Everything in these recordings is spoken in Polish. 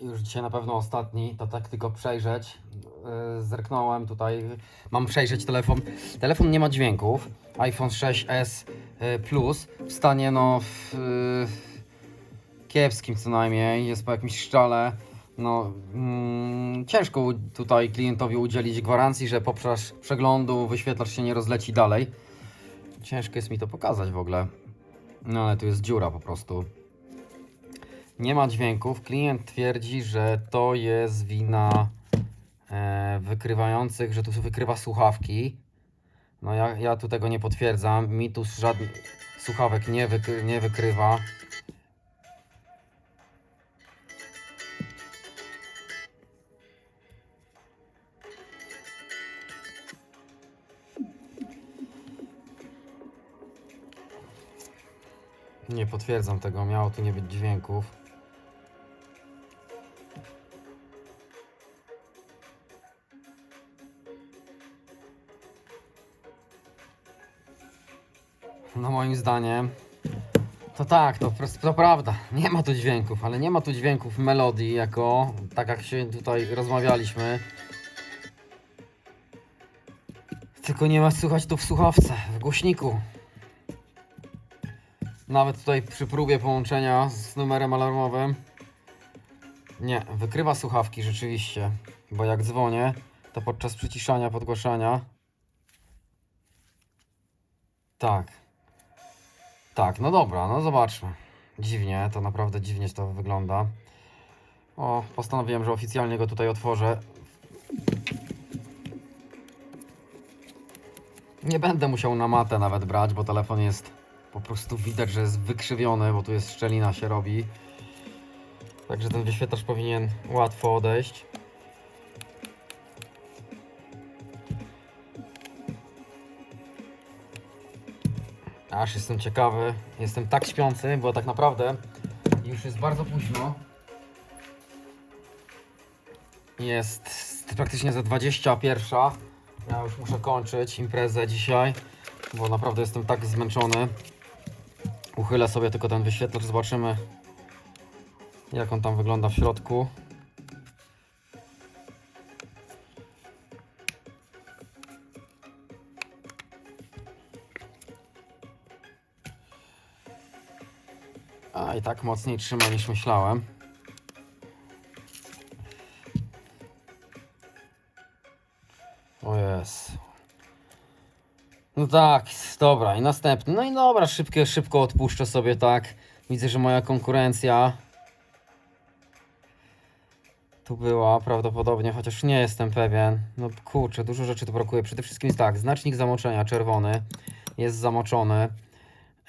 Już dzisiaj na pewno ostatni, to tak tylko przejrzeć. Yy, Zerknąłem tutaj, mam przejrzeć telefon. Telefon nie ma dźwięków. iPhone 6s yy, Plus w stanie no w, yy, kiepskim co najmniej, jest po jakimś szczale. No, mm, ciężko tutaj klientowi udzielić gwarancji, że poprzez przeglądu wyświetlacz się nie rozleci dalej. Ciężko jest mi to pokazać w ogóle. No ale tu jest dziura po prostu. Nie ma dźwięków. Klient twierdzi, że to jest wina e, wykrywających, że tu wykrywa słuchawki. No ja, ja tu tego nie potwierdzam. Mi tu żadnych słuchawek nie, wykry, nie wykrywa. Nie potwierdzam tego, miało tu nie być dźwięków. No moim zdaniem to tak, to, to prawda. Nie ma tu dźwięków, ale nie ma tu dźwięków melodii jako, tak jak się tutaj rozmawialiśmy. Tylko nie ma słychać to w słuchawce, w głośniku. Nawet tutaj przy próbie połączenia z numerem alarmowym. Nie, wykrywa słuchawki rzeczywiście, bo jak dzwonię, to podczas przyciszania, podgłaszania. Tak. Tak, no dobra, no zobaczmy. Dziwnie, to naprawdę dziwnie to wygląda. O, postanowiłem, że oficjalnie go tutaj otworzę. Nie będę musiał na matę nawet brać, bo telefon jest po prostu widać, że jest wykrzywiony, bo tu jest szczelina się robi. Także ten wyświetlacz powinien łatwo odejść. Aż jestem ciekawy. Jestem tak śpiący, bo tak naprawdę już jest bardzo późno. Jest praktycznie za 21. Ja już muszę kończyć imprezę dzisiaj, bo naprawdę jestem tak zmęczony. Uchylę sobie tylko ten wyświetlacz, zobaczymy jak on tam wygląda w środku. A i tak mocniej trzyma niż myślałem. O jest. No tak, dobra, i następny. No i dobra, szybkie, szybko odpuszczę sobie tak. Widzę, że moja konkurencja tu była prawdopodobnie, chociaż nie jestem pewien. No kurczę, dużo rzeczy tu brakuje. Przede wszystkim jest tak, znacznik zamoczenia czerwony jest zamoczony.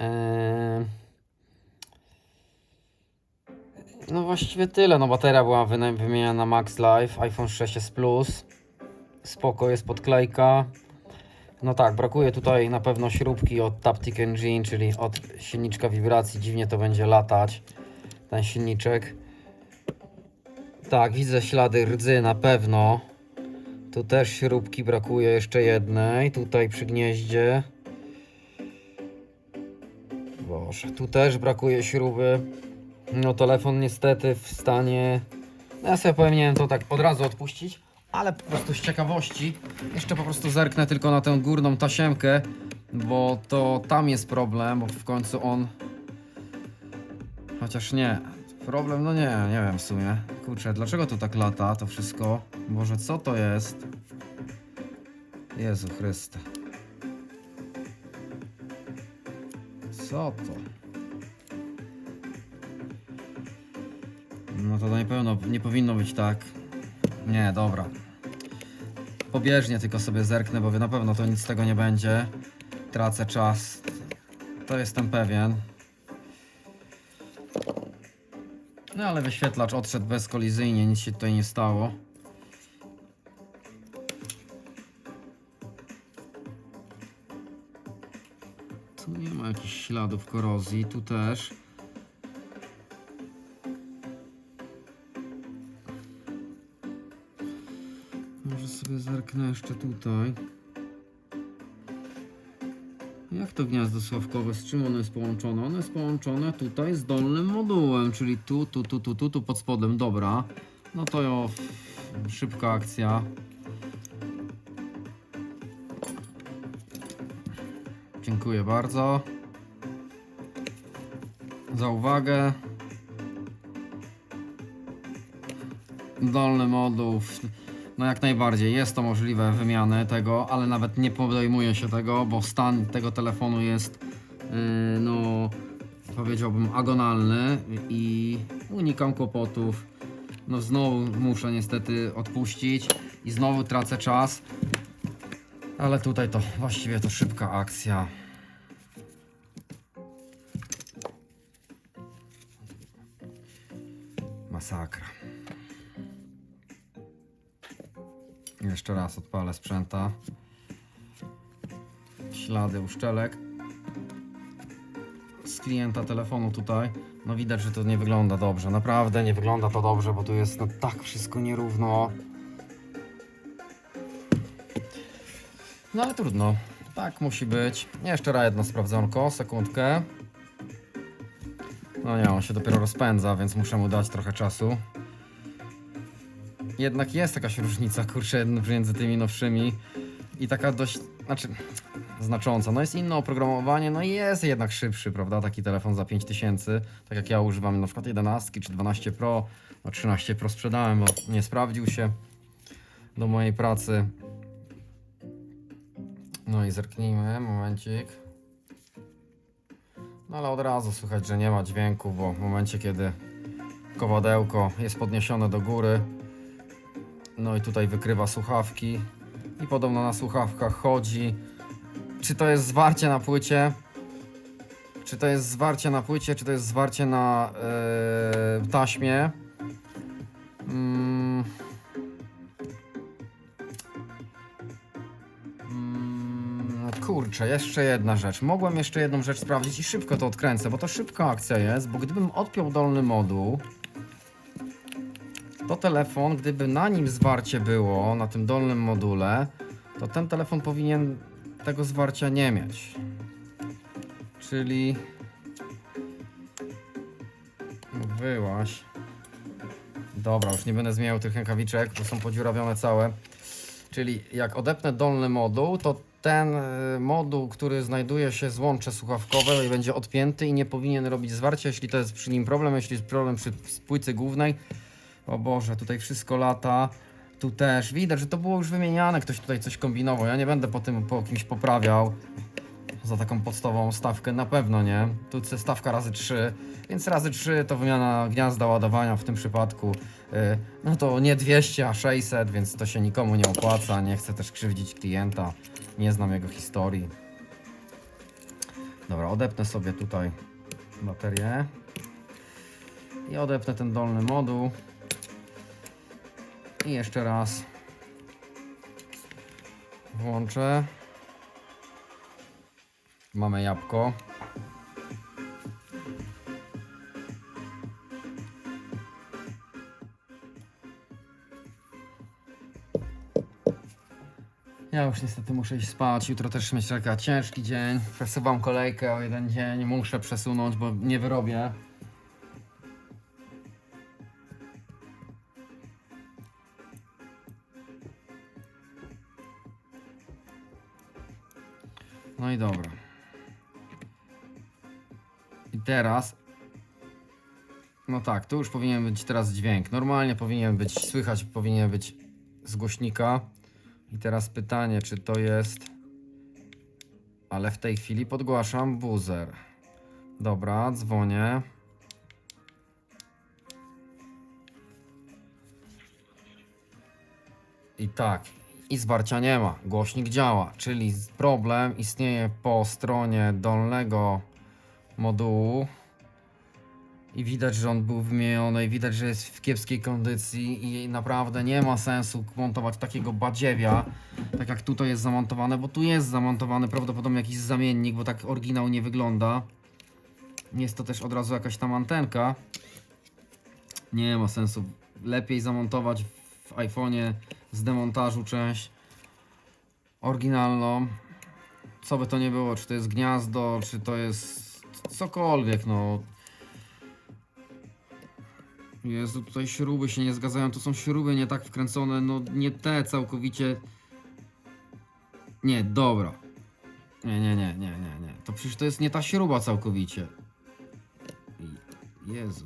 Yy... No właściwie tyle. No bateria była wymieniana na Max Life, iPhone 6s Plus. Spoko jest podklejka. No tak, brakuje tutaj na pewno śrubki od Taptic Engine, czyli od silniczka wibracji. Dziwnie to będzie latać, ten silniczek. Tak, widzę ślady rdzy na pewno. Tu też śrubki brakuje jeszcze jednej. Tutaj przy gnieździe. Boże, tu też brakuje śruby. No telefon niestety w stanie... No ja sobie powinienem to tak od razu odpuścić, ale po prostu z ciekawości jeszcze po prostu zerknę tylko na tę górną tasiemkę, bo to tam jest problem, bo w końcu on... Chociaż nie, problem no nie, nie wiem w sumie. Kurczę, dlaczego to tak lata to wszystko? Boże, co to jest? Jezu Chryste. Co to? No to na pewno nie powinno być tak. Nie, dobra. Pobieżnie tylko sobie zerknę, bo na pewno to nic z tego nie będzie. Tracę czas. To jestem pewien. No ale wyświetlacz odszedł bezkolizyjnie, nic się tutaj nie stało. Tu nie ma jakichś śladów korozji, tu też. Sobie zerknę jeszcze tutaj. Jak to gniazdo sławkowe, z czym ono jest połączone? Ono jest połączone tutaj z dolnym modułem, czyli tu, tu, tu, tu, tu, tu pod spodem, dobra. No to jo, szybka akcja. Dziękuję bardzo za uwagę. Dolny moduł. No jak najbardziej jest to możliwe wymiany tego, ale nawet nie podejmuje się tego, bo stan tego telefonu jest yy, no powiedziałbym agonalny i unikam kłopotów. No znowu muszę niestety odpuścić i znowu tracę czas. Ale tutaj to właściwie to szybka akcja. Masakra. Jeszcze raz odpalę sprzęta. Ślady uszczelek z klienta telefonu tutaj. No widać, że to nie wygląda dobrze. Naprawdę nie wygląda to dobrze, bo tu jest no tak wszystko nierówno. No ale trudno. Tak musi być. Jeszcze raz jedno sprawdzonko, sekundkę. No nie, on się dopiero rozpędza, więc muszę mu dać trochę czasu. Jednak jest jakaś różnica, kurczę, między tymi nowszymi i taka dość, znaczy znacząca. No jest inne oprogramowanie, no i jest jednak szybszy, prawda? Taki telefon za 5000, tak jak ja używam na przykład 11 czy 12 Pro, no 13 Pro sprzedałem, bo nie sprawdził się do mojej pracy. No i zerknijmy, momencik. No ale od razu słychać, że nie ma dźwięku, bo w momencie kiedy kowadełko jest podniesione do góry, no i tutaj wykrywa słuchawki i podobno na słuchawkach chodzi. Czy to jest zwarcie na płycie? Czy to jest zwarcie na płycie, czy to jest zwarcie na yy, taśmie? Mm. Mm, Kurczę, jeszcze jedna rzecz. Mogłem jeszcze jedną rzecz sprawdzić i szybko to odkręcę, bo to szybka akcja jest, bo gdybym odpiął dolny moduł, to telefon, gdyby na nim zwarcie było, na tym dolnym module, to ten telefon powinien tego zwarcia nie mieć. Czyli wyłaś. Dobra, już nie będę zmieniał tych rękawiczek, bo są podziurawione całe. Czyli jak odepnę dolny moduł, to ten y, moduł, który znajduje się złącze słuchawkowe będzie odpięty i nie powinien robić zwarcia, jeśli to jest przy nim problem, jeśli jest problem przy płycie głównej. O Boże, tutaj wszystko lata. Tu też widać, że to było już wymieniane, ktoś tutaj coś kombinował. Ja nie będę po tym po kimś poprawiał za taką podstawową stawkę, na pewno nie. Tu jest stawka razy 3, więc razy 3 to wymiana gniazda ładowania w tym przypadku. Yy, no to nie 200, a 600, więc to się nikomu nie opłaca. Nie chcę też krzywdzić klienta, nie znam jego historii. Dobra, odepnę sobie tutaj baterię i odepnę ten dolny moduł. I jeszcze raz włączę. Mamy jabłko. Ja już niestety muszę iść spać. Jutro też mnie czeka ciężki dzień. Przesuwam kolejkę o jeden dzień. Muszę przesunąć, bo nie wyrobię. No i dobra. I teraz. No tak, tu już powinien być teraz dźwięk. Normalnie powinien być, słychać powinien być z głośnika. I teraz pytanie, czy to jest. Ale w tej chwili podgłaszam buzer. Dobra, dzwonię. I tak, i zwarcia nie ma. Głośnik działa, czyli problem istnieje po stronie dolnego modułu. I widać, że on był wymieniony, i widać, że jest w kiepskiej kondycji i naprawdę nie ma sensu montować takiego badziewia, tak jak tutaj jest zamontowane, bo tu jest zamontowany prawdopodobnie jakiś zamiennik, bo tak oryginał nie wygląda. Jest to też od razu jakaś tam antenka. Nie ma sensu. Lepiej zamontować w iPhone'ie z demontażu część oryginalną. co by to nie było, czy to jest gniazdo, czy to jest cokolwiek, no. Jezu, tutaj śruby się nie zgadzają, tu są śruby nie tak wkręcone, no nie te całkowicie. Nie, dobra. Nie, nie, nie, nie, nie, nie. To przecież to jest nie ta śruba całkowicie. Jezu.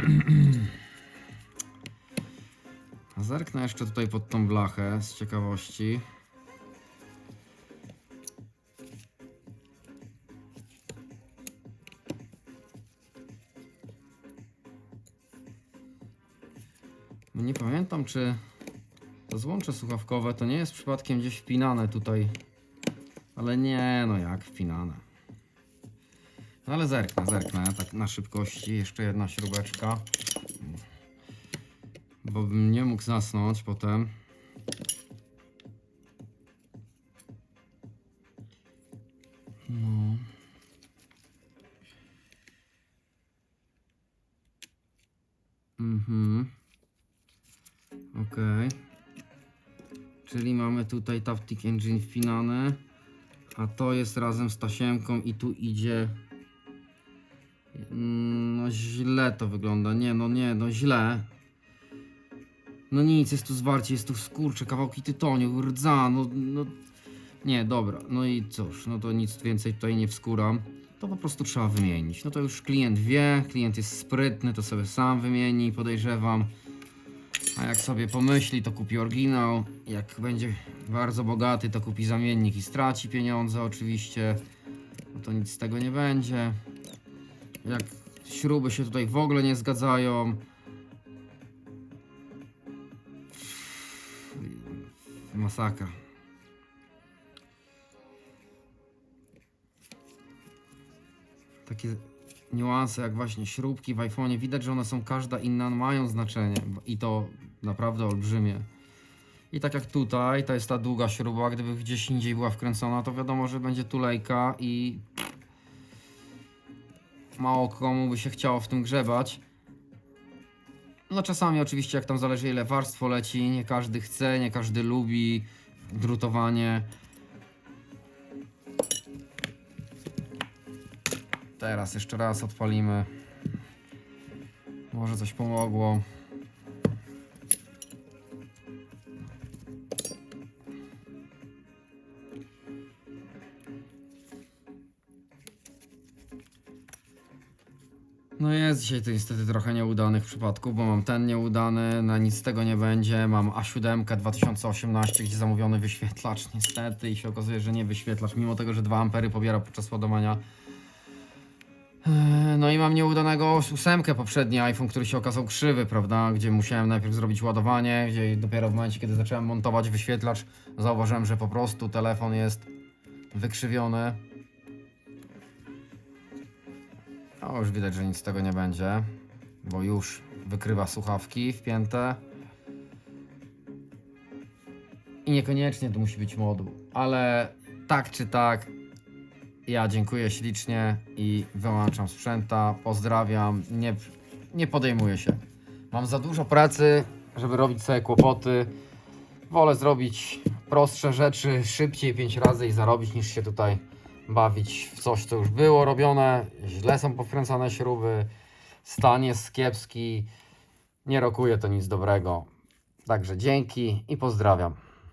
Zerknę jeszcze tutaj pod tą blachę z ciekawości. No Nie pamiętam, czy to złącze słuchawkowe to nie jest przypadkiem gdzieś wpinane tutaj. Ale nie, no jak wpinane. No ale zerknę, zerknę, tak na szybkości. Jeszcze jedna śrubeczka. Bo bym nie mógł zasnąć potem. No. Mhm. Okej. Czyli mamy tutaj Taptic Engine wpinany. A to jest razem z tasiemką i tu idzie. Źle to wygląda. Nie, no nie, no źle. No nic, jest tu zwarcie, jest tu skurcze, kawałki tytoniu, rdza, no, no... Nie, dobra, no i cóż, no to nic więcej tutaj nie wskuram. To po prostu trzeba wymienić. No to już klient wie, klient jest sprytny, to sobie sam wymieni, podejrzewam. A jak sobie pomyśli, to kupi oryginał. Jak będzie bardzo bogaty, to kupi zamiennik i straci pieniądze oczywiście. No to nic z tego nie będzie. Jak śruby się tutaj w ogóle nie zgadzają. Masakra. Takie niuanse jak właśnie śrubki w iPhone'ie, widać, że one są każda inna, mają znaczenie i to naprawdę olbrzymie. I tak jak tutaj, to jest ta długa śruba, gdyby gdzieś indziej była wkręcona, to wiadomo, że będzie tulejka i mało komu by się chciało w tym grzebać. No czasami oczywiście, jak tam zależy ile warstwo leci, nie każdy chce, nie każdy lubi drutowanie. Teraz jeszcze raz odpalimy. Może coś pomogło. No jest dzisiaj to niestety trochę nieudanych przypadków, bo mam ten nieudany, na nic z tego nie będzie. Mam A7 2018, gdzie zamówiony wyświetlacz niestety i się okazuje, że nie wyświetlacz, mimo tego, że 2 ampery pobiera podczas ładowania. Eee, No i mam nieudanego ósemkę poprzedni iPhone, który się okazał krzywy, prawda? Gdzie musiałem najpierw zrobić ładowanie, gdzie dopiero w momencie, kiedy zacząłem montować wyświetlacz, zauważyłem, że po prostu telefon jest wykrzywiony. No już widać, że nic z tego nie będzie, bo już wykrywa słuchawki wpięte. I niekoniecznie to musi być moduł, ale tak czy tak, ja dziękuję ślicznie i wyłączam sprzęta. Pozdrawiam. Nie, nie podejmuję się. Mam za dużo pracy, żeby robić sobie kłopoty. Wolę zrobić prostsze rzeczy szybciej, pięć razy i zarobić, niż się tutaj bawić w coś, co już było robione. Źle są powkręcane śruby. Stan jest kiepski. Nie rokuje to nic dobrego. Także dzięki i pozdrawiam.